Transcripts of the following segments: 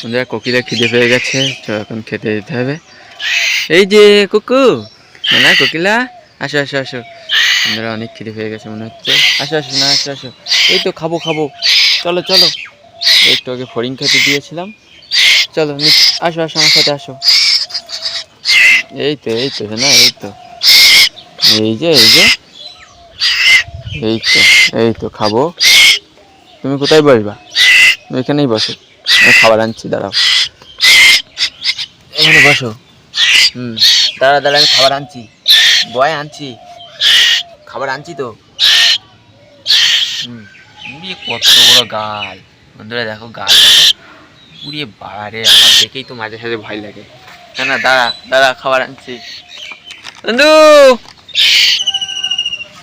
বন্ধুরা কোকিলা খিদে পেয়ে গেছে, তো এখন খেতে যেতে হবে। এই যে, কুকু না কোকিলা, আসো আসো আসো। বন্ধুরা অনেক খিদে পেয়ে গেছে মনে হচ্ছে। আসো আসো না আসো আসো। এই তো খাব খাব। চলো চলো। একটু আগে ফড়িং খেতে দিয়েছিলাম। চলো আসো আসো, আমার সাথে আসো। এই তো এই তো না এই তো। এই যে এই যে। এই তো এই তো, খাব। তুমি কোথায় বসবা? তুমি এখানেই বসো। আমি খাবার আনছি, দাঁড়াও। এখানে বসো। হুম, দাঁড়া দাঁড়া, আমি খাবার আনছি। বয় আনছি। খাবার আনছি তো। হুম। কত বড় গাল। বন্ধুরা, দেখো গাল উড়িয়ে বাড়ে আমার দেখেই তো মাঝে সাঝে ভয় লাগে। না না, দাঁড়া দাঁড়া, খাবার আনছি। বন্ধু!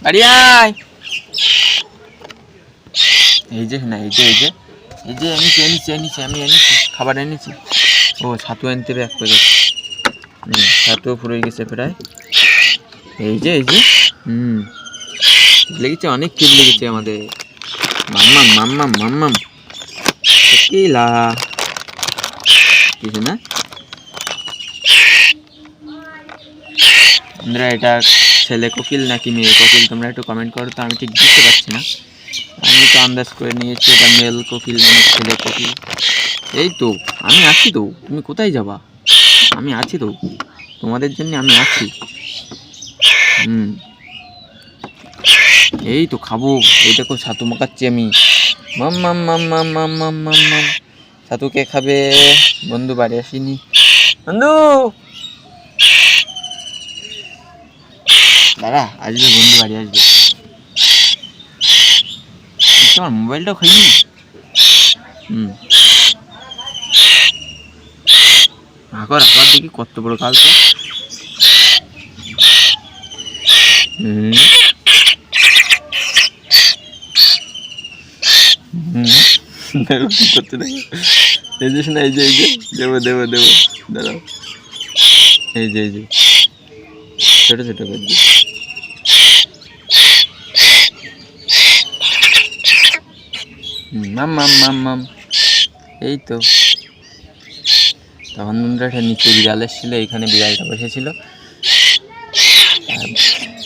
বাড়ি আয়! এই যে, না, এই যে এই যে এই যে, এনেছি এনেছি এনেছি, আমি এনেছি, খাবার এনেছি। ও, ছাতু আনতে হবে এক প্যাকেট ছাতুও গেছে প্রায়। এই যে এই যে, হুম। লেগেছে, অনেক খিদ লেগেছে আমাদের। মাম্মাম মাম্মাম মাম্মাম। কিলা কিছু না? বন্ধুরা এটা ছেলে কোকিল নাকি মেয়ে কোকিল, তোমরা একটু কমেন্ট করো, তো আমি ঠিক বুঝতে পারছি না। আমি তো আন্দাজ করে নিয়েছি, এটা মেল কোকিল মানে ছেলে কোকিল। এই তো, আমি আছি তো, তুমি কোথায় যাবা? আমি আছি তো, তোমাদের জন্য আমি আছি। হুম। এই তো খাব, এই দেখো ছাতু মাখাচ্ছি আমি। মাম মাম মাম মাম মাম মাম মাম মাম। ছাতু কে খাবে? বন্ধু বাড়ি আসিনি। বন্ধু! দাদা আসবে, বন্ধু বাড়ি আসবে। আমার মোবাইলটাও খাইনি হুম। আবার আবার দেখি কত বড় কাল তো করতে এই যে এই যে এই যে, দেবো দেবো দেবো। দাঁড়াও। এই যে এই যে। ছোটো ছোটো করে হুম, মাম মাম মাম মাম। এই তো। তখন বন্ধুরা একটা নিচে বিড়াল এসেছিল এইখানে বিড়ালটা বসেছিল।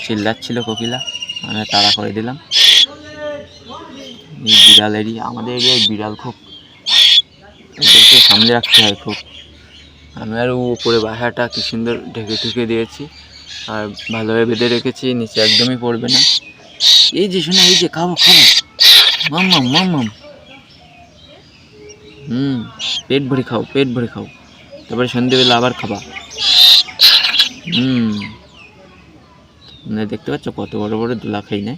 চিল্লাচ্ছিল কোকিলা। মানে তাড়া করে দিলাম। এই বিড়ালেরই, আমাদের এরিয়ায় বিড়াল খুব, এদেরকে সামনে রাখতে হয় খুব। আমি আর উপরে বাসাটা কি সুন্দর ঢেকে ঢুকে দিয়েছি। আর ভালোভাবে বেঁধে রেখেছি, নিচে একদমই পড়বে না। এই যে শোনা, এই যে, খাব খাব। মাম্মাম মাম্মাম হুম, পেট ভরে খাও, পেট ভরে খাও। তারপরে সন্ধেবেলা আবার খাবা। হুম। দেখতে পাচ্ছ কত বড় বড় দোলা খাই না?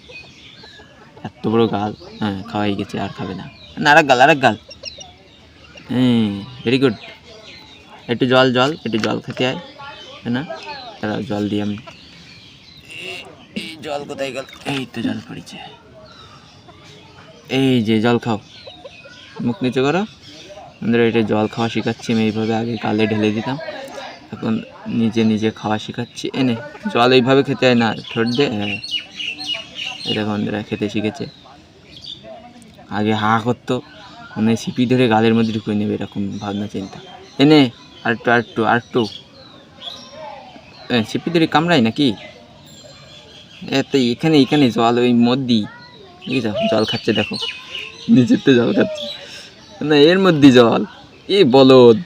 এত বড় গাল। হ্যাঁ খাওয়াই গেছে, আর খাবে না। না গাল, আরেক গাল। হ্যাঁ ভেরি গুড একটু জল জল, একটু জল খেতে আয়। তাই না? তারা জল দিয়ে আমি এই জল কোথায় গেল? এই তো জল পড়েছে। এই যে জল খাও। মুখ নিচে করো। আমাদের এটা জল খাওয়া শেখাচ্ছি আমি এইভাবে আগে গালে ঢেলে দিতাম। এখন নিজে নিজে খাওয়া শেখাচ্ছি। এনে জল এইভাবে খেতে হয় না ঠোঁট হ্যাঁ। এটা বন্ধুরা খেতে শিখেছে। আগে হা করতো। মানে সিপি ধরে গালের মধ্যে ঢুকিয়ে নেবে এরকম ভাবনা চিন্তা। এনে আরেকটু আরেকটু আরেকটু এ, সিপি ধরে কামড়াই নাকি? এ তো এখানে এখানে জল ওই মধ্যেই দেখি জল খাচ্ছে, দেখো। নিচের তো জল খাচ্ছে। না, এর মধ্যে জল। এ বলদ।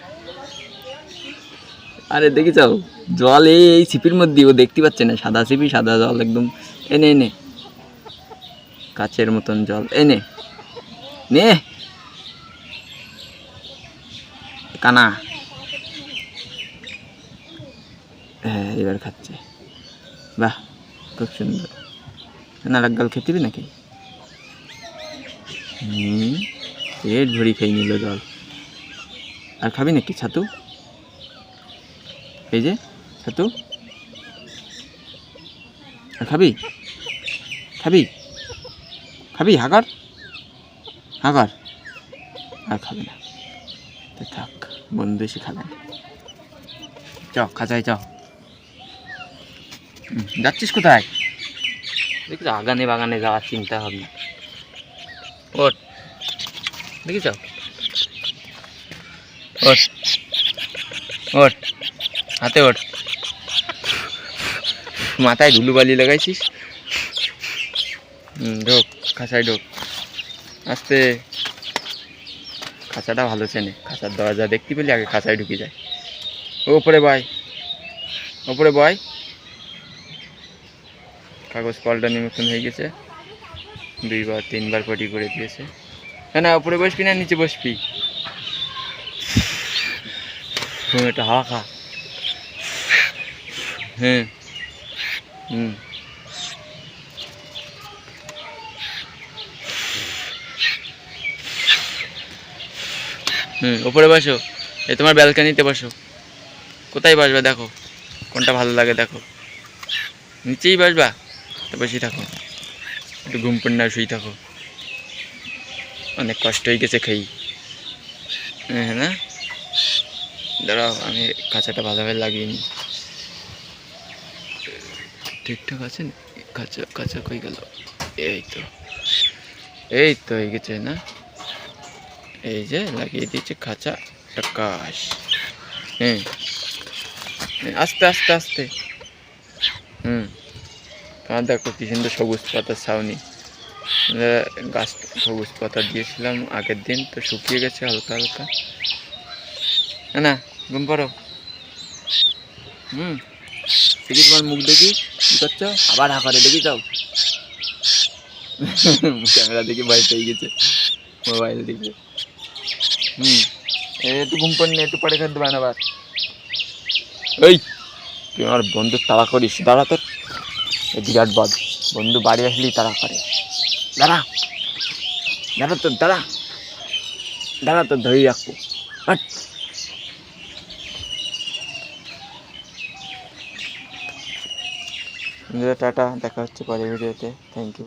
আরে, দেখি যাও, জল এই এই ছিপির মধ্যে, ও দেখতে পাচ্ছে না, সাদা ছিপি, সাদা জল একদম। এনে এনে। কাচের মতন জল। এনে, নে। কানা। হ্যাঁ এবার খাচ্ছে। বাহ, খুব সুন্দর। না গাল খেতে নাকি? হুম, পেট ভরি খেয়ে নিল জল। আর খাবি নাকি, ছাতু? এই যে, ছাতু। আর খাবি? খাবি? খাবি হাগার? হাগার? আর খাবে না। থাক, বন্ধু এসে খাবে। চ, খাঁচায় চ। যাচ্ছিস কোথায়? দেখি আগানে বাগানে যাওয়ার চিন্তা ভাবনা। ওট দেখি যাও ওঠ। ওঠ। হাতে ওঠ। মাথায় ধুলু বালি লাগাইছিস ঢোক, খাঁচায় ঢোক। আস্তে। খাঁচাটা ভালো চেনে। খাঁচার দরজা দেখতে পেলে আগে খাঁচায় ঢুকে যায়। ওপরে বয়। ওপরে বয়। কাগজ পাল্টানোর মতন হয়ে গেছে। দুইবার, তিনবার পটি করে দিয়েছে। না না, উপরে বসবি না, নিচে বসবি। একটা হাওয়া খা হ্যাঁ হুম হুম। উপরে বসো। এ তোমার ব্যালকানিতে বসো। কোথায় বসবে দেখো? কোনটা ভালো লাগে দেখো। নিচেই বসবা, তো বসেই থাকো। একটু ঘুম পড়না শুই থাকো। অনেক কষ্ট হয়ে গেছে খেই হ্যাঁ না? দাঁড়াও আমি কাঁচাটা ভালোভাবে লাগিয়ে নিই। ঠিকঠাক আছে না? কাঁচা কাঁচা কই গেল? এই তো। এই তো হয়ে গেছে না? এই যে লাগিয়ে দিয়েছে খাঁচা হ্যাঁ হ্যাঁ, আস্তে আস্তে আস্তে। হুম। তোমার দেখো কি সুন্দর সবুজ পাতার ছাউনি। গাছ সবুজ পাতা দিয়েছিলাম আগের দিন, তো শুকিয়ে গেছে হালকা হালকা। না ঘুম পড়ো হুম, দেখি তোমার মুখ দেখি, কি করছ? আবার হাঁকারে দেখি যাও। ক্যামেরা দেখি ভয় পেয়ে গেছে, মোবাইল দেখে। হুম একটু ঘুম পড়নি একটু পরে খেতে দেবেন আবার। এই, তুই আমার বন্ধুর তাড়া করিস, দাঁড়া তোর। বিরাট বাদ, বন্ধু বাড়ি আসলেই তাড়া করে। দাঁড়া দাঁড়া তোর দাঁড়া। দাঁড়া তোর ধরে রাখব হাট। বন্ধুরা, টাটা, দেখা হচ্ছে পরের ভিডিওতে। Thank you